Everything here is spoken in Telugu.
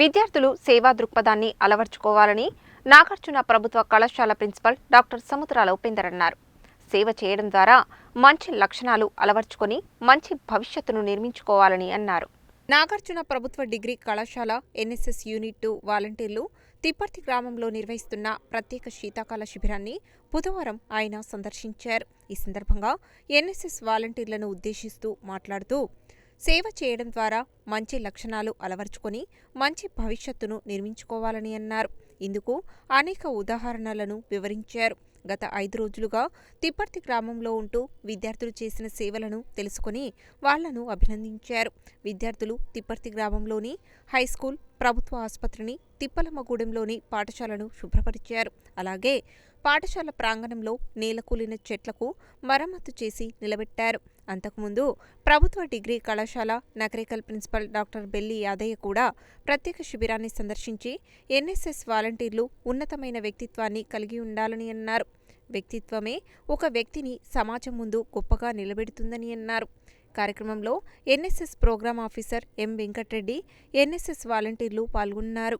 విద్యార్థులు సేవా దృక్పథాన్ని అలవర్చుకోవాలని నాగార్జున ప్రభుత్వ కళాశాల ప్రిన్సిపల్ డాక్టర్ సముద్రాల ఉపేందర్ అన్నారు. సేవ చేయడం ద్వారా మంచి లక్షణాలు అలవర్చుకొని మంచి భవిష్యత్తును నిర్మించుకోవాలని అన్నారు. నాగార్జున ప్రభుత్వ డిగ్రీ కళాశాల ఎన్ఎస్ఎస్ యూనిట్ టూ వాలంటీర్లు తిప్పర్తి గ్రామంలో నిర్వహిస్తున్న ప్రత్యేక శీతాకాల శిబిరాన్ని బుధవారం ఆయన సందర్శించారు. ఈ సందర్భంగా ఎన్ఎస్ఎస్ వాలంటీర్లను ఉద్దేశిస్తూ మాట్లాడుతూ సేవ చేయడం ద్వారా మంచి లక్షణాలు అలవర్చుకొని మంచి భవిష్యత్తును నిర్మించుకోవాలని అన్నారు. ఇందుకు అనేక ఉదాహరణలను వివరించారు. గత ఐదు రోజులుగా తిప్పర్తి గ్రామంలో ఉంటూ విద్యార్థులు చేసిన సేవలను తెలుసుకుని వాళ్ళను అభినందించారు. విద్యార్థులు తిప్పర్తి గ్రామంలోని హైస్కూల్ ప్రభుత్వ ఆసుపత్రిని తిప్పలమ్మగూడెంలోని పాఠశాలను శుభ్రపరిచారు. అలాగే పాఠశాల ప్రాంగణంలో నేలకూలిన చెట్లకు మరమ్మతు చేసి నిలబెట్టారు. అంతకుముందు ప్రభుత్వ డిగ్రీ కళాశాల నకరేకల్ ప్రిన్సిపల్ డాక్టర్ బెల్లి యాదయ్య కూడా ప్రత్యేక శిబిరాన్ని సందర్శించి ఎన్ఎస్ఎస్ వాలంటీర్లు ఉన్నతమైన వ్యక్తిత్వాన్ని కలిగి ఉండాలని అన్నారు. వ్యక్తిత్వమే ఒక వ్యక్తిని సమాజం ముందు గొప్పగా నిలబెడుతుందని అన్నారు. కార్యక్రమంలో NSS program officer M Venkatreddy NSS వాలంటీర్లు పాల్గొన్నారు.